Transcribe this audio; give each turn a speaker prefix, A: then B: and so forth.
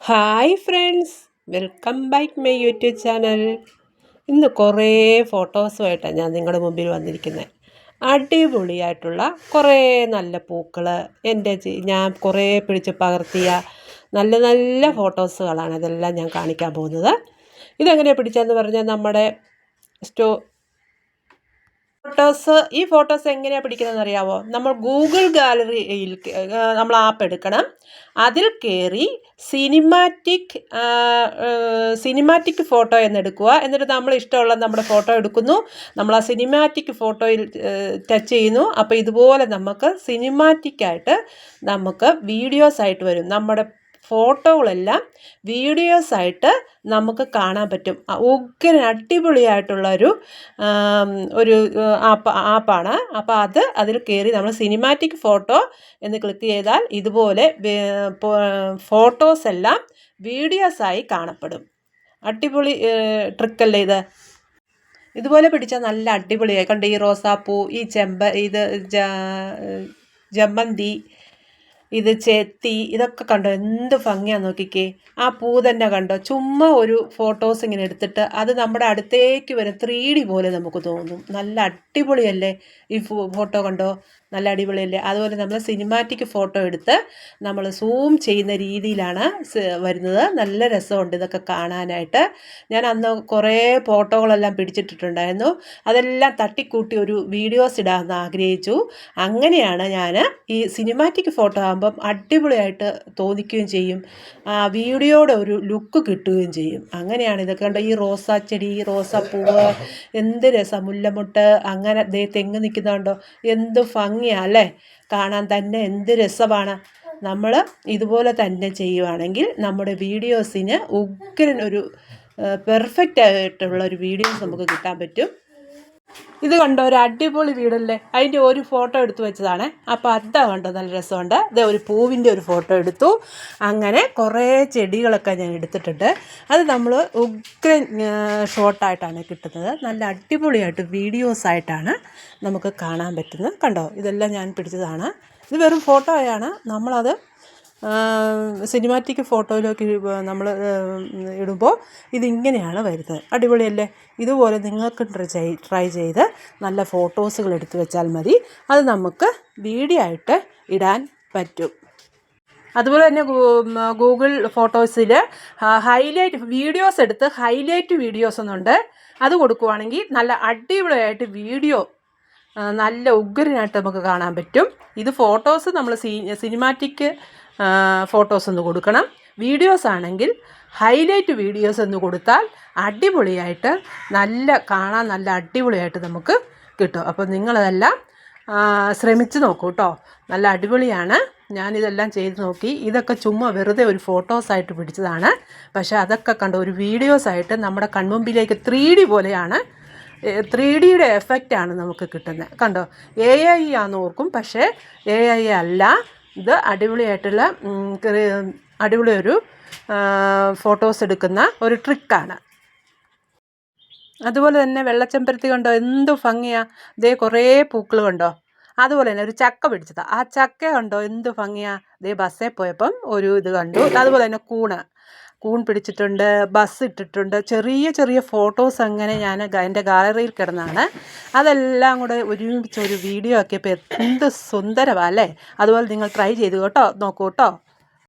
A: Hi friends welcome back my YouTube channel. ഇന്ന് കുറേ ഫോട്ടോസുമായിട്ടാണ് ഞാൻ നിങ്ങളുടെ മുമ്പിൽ വന്നിരിക്കുന്നത് അടിപൊളിയായിട്ടുള്ള കുറേ നല്ല പൂക്കൾ എന്റെ ഞാൻ കുറേ പിടിച്ച് പകർത്തിയ നല്ല നല്ല ഫോട്ടോസുകളാണ് ഇതെല്ലാം ഞാൻ കാണിക്കാൻ പോകുന്നത്. ഇതെങ്ങനെയാണ് പിടിച്ചതെന്ന് പറഞ്ഞാൽ നമ്മുടെ സ്റ്റോ ഫോട്ടോസ് ഈ ഫോട്ടോസ് എങ്ങനെയാണ് പിടിക്കുന്നതെന്ന് അറിയാവോ? നമ്മൾ ഗൂഗിൾ ഗാലറിയിൽ നമ്മൾ ആപ്പ് എടുക്കണം. അതിൽ കയറി സിനിമാറ്റിക് സിനിമാറ്റിക് ഫോട്ടോ എന്നെടുക്കുക. എന്നിട്ട് നമ്മൾ ഇഷ്ടമുള്ള നമ്മുടെ ഫോട്ടോ എടുക്കുന്നു. നമ്മൾ ആ സിനിമാറ്റിക് ഫോട്ടോയിൽ ടച്ച് ചെയ്യുന്നു. അപ്പോൾ ഇതുപോലെ നമുക്ക് സിനിമാറ്റിക്കായിട്ട് നമുക്ക് വീഡിയോസ് ആയിട്ട് വരും. നമ്മുടെ ഫോട്ടോകളെല്ലാം വീഡിയോസ് ആയിട്ട് നമുക്ക് കാണാൻ പറ്റും. ഉഗ്രൻ അടിപൊളിയായിട്ടുള്ള ഒരു ഒരു ആപ്പ് ആപ്പാണ്. അപ്പോൾ അത് അതിൽ കയറി നമ്മൾ സിനിമാറ്റിക് ഫോട്ടോ എന്ന് ക്ലിക്ക് ചെയ്താൽ ഇതുപോലെ ഫോട്ടോസ് എല്ലാം വീഡിയോസായി കാണപ്പെടും. അടിപൊളി ട്രിക്കല്ലേ ഇത്? ഇതുപോലെ പിടിച്ചാൽ നല്ല അടിപൊളിയായി. കണ്ട് ഈ റോസാപ്പൂ ഈ ചെമ്പ ഇത് ജമന്തി ഇത് ചെത്തി ഇതൊക്കെ കണ്ടോ? എന്ത് ഭംഗിയാന്ന് നോക്കിക്കേ. ആ പൂ തന്നെ കണ്ടോ? ചുമ്മാ ഒരു ഫോട്ടോസ് ഇങ്ങനെ എടുത്തിട്ട് അത് നമ്മുടെ അടുത്തേക്ക് വരും ത്രീ ഡി പോലെ നമുക്ക് തോന്നും. നല്ല അടിപൊളിയല്ലേ ഈ ഫോട്ടോ കണ്ടോ? നല്ല അടിപൊളിയല്ലേ? അതുപോലെ നമ്മൾ സിനിമാറ്റിക് ഫോട്ടോ എടുത്ത് നമ്മൾ സൂം ചെയ്യുന്ന രീതിയിലാണ് വരുന്നത്. നല്ല രസമുണ്ട് ഇതൊക്കെ കാണാനായിട്ട്. ഞാൻ അന്ന് കുറേ ഫോട്ടോകളെല്ലാം പിടിച്ചിട്ടിട്ടുണ്ടായിരുന്നു. അതെല്ലാം തട്ടിക്കൂട്ടി ഒരു വീഡിയോസ് ഇടാമെന്ന് ആഗ്രഹിച്ചു. അങ്ങനെയാണ് ഞാൻ ഈ സിനിമാറ്റിക് ഫോട്ടോ ആകുമ്പം അടിപൊളിയായിട്ട് തോന്നിക്കുകയും ചെയ്യും. ആ വീഡിയോയുടെ ഒരു ലുക്ക് കിട്ടുകയും ചെയ്യും. അങ്ങനെയാണ് ഇതൊക്കെ കണ്ടോ? ഈ റോസാ ചെടി റോസാപ്പൂവ് എന്ത് രസം? മുല്ലമുട്ട് അങ്ങനെ ദേ തെങ്ങ് നിൽക്കുന്നുണ്ടോ എന്ത് ഭംഗിയാണ് അല്ലേ? കാണാൻ തന്നെ എന്ത് രസമാണ്. നമ്മൾ ഇതുപോലെ തന്നെ ചെയ്യുവാണെങ്കിൽ നമ്മുടെ വീഡിയോസിന് ഉഗ്രൻ ഒരു പെർഫെക്റ്റ് ആയിട്ടുള്ള ഒരു വീഡിയോസ് നമുക്ക് കിട്ടാൻ പറ്റും. ഇത് കണ്ടോ ഒരു അടിപൊളി വീടല്ലേ? അതിന്റെ ഒരു ഫോട്ടോ എടുത്തു വെച്ചതാണ്. അപ്പോൾ അതാ കണ്ടോ നല്ല രസമുണ്ട്. ഇത് ഒരു പൂവിന്റെ ഒരു ഫോട്ടോ എടുത്തു. അങ്ങനെ കുറേ ചെടികളൊക്കെ ഞാൻ എടുത്തിട്ടുണ്ട്. അത് നമ്മൾ ഉഗ്ര ഷോട്ടായിട്ടാണ് കിട്ടുന്നത്. നല്ല അടിപൊളിയായിട്ട് വീഡിയോസായിട്ടാണ് നമുക്ക് കാണാൻ പറ്റുന്നത്. കണ്ടോ ഇതെല്ലാം ഞാൻ പിടിച്ചതാണ്. ഇത് വെറും ഫോട്ടോയാണ്. നമ്മളത് സിനിമാറ്റിക് ഫോട്ടോയിലൊക്കെ നമ്മൾ ഇടുമ്പോൾ ഇതിങ്ങനെയാണ് വരുന്നത്. അടിപൊളിയല്ലേ? ഇതുപോലെ നിങ്ങൾക്ക് ട്രൈ ട്രൈ ചെയ്ത് നല്ല ഫോട്ടോസുകൾ എടുത്തു വെച്ചാൽ മതി. അത് നമുക്ക് വീഡിയോ ആയിട്ട് ഇടാൻ പറ്റും. അതുപോലെ തന്നെ ഗൂഗിൾ ഫോട്ടോസിൽ ഹൈലൈറ്റ് വീഡിയോസ് എടുത്ത് ഹൈലൈറ്റ് വീഡിയോസ് ഒന്നുണ്ട്. അത് കൊടുക്കുവാണെങ്കിൽ നല്ല അടിപൊളിയായിട്ട് വീഡിയോ നല്ല ഉഗ്രനായിട്ട് നമുക്ക് കാണാൻ പറ്റും. ഇത് ഫോട്ടോസ് നമ്മൾ സിനിമാറ്റിക്ക് സിനിമാറ്റിക് ഫോട്ടോസ് ഒന്ന് കൊടുക്കണം. വീഡിയോസ് ആണെങ്കിൽ ഹൈലൈറ്റ് വീഡിയോസ് എന്ന് കൊടുത്താൽ അടിപൊളിയായിട്ട് നല്ല കാണാൻ നല്ല അടിപൊളിയായിട്ട് നമുക്ക് കിട്ടും. അപ്പോൾ നിങ്ങളതെല്ലാം ശ്രമിച്ച് നോക്കൂ കേട്ടോ നല്ല അടിപൊളിയാണ്. ഞാനിതെല്ലാം ചെയ്ത് നോക്കി. ഇതൊക്കെ ചുമ്മാ വെറുതെ ഒരു ഫോട്ടോസായിട്ട് പിടിച്ചതാണ്. പക്ഷേ അതൊക്കെ കണ്ട ഒരു വീഡിയോസായിട്ട് നമ്മുടെ കൺമുമ്പിലേക്ക് ത്രീ ഡി പോലെയാണ് ത്രീ ഡിയുടെ എഫക്റ്റാണ് നമുക്ക് കിട്ടുന്നത്. കണ്ടോ? എ ഐ ആണെന്ന് ഓർക്കും. പക്ഷേ എ ഐ അല്ല. ഇത് അടിപൊളിയായിട്ടുള്ള അടിപൊളി ഒരു ഫോട്ടോസ് എടുക്കുന്ന ഒരു ട്രിക്കാണ്. അതുപോലെ തന്നെ വെള്ളച്ചെമ്പരത്തി കണ്ടോ? എന്ത് ഭംഗിയാ. ഇതേ കുറേ പൂക്കൾ കണ്ടോ? അതുപോലെ തന്നെ ഒരു ചക്ക പിടിച്ചതാ. ആ ചക്ക കണ്ടോ? എന്ത് ഭംഗിയാ. ഇതേ ബസ്സിൽ പോയപ്പം ഒരു ഇത് കണ്ടു. അതുപോലെ തന്നെ കൂണ്. കൂൺ പിടിച്ചിട്ടുണ്ട് ബസ് ഇട്ടിട്ടുണ്ട്. ചെറിയ ചെറിയ ഫോട്ടോസ് അങ്ങനെ ഞാൻ എന്റെ ഗാലറിയിൽ കിടന്നാണ്. അതെല്ലാം കൂടെ ഒരുമിച്ച് ഒരു വീഡിയോ ആക്കിയപ്പോൾ എന്ത് സുന്ദരമാണ് അല്ലേ? അതുപോലെ നിങ്ങൾ ട്രൈ ചെയ്തു കേട്ടോ നോക്കൂ കേട്ടോ.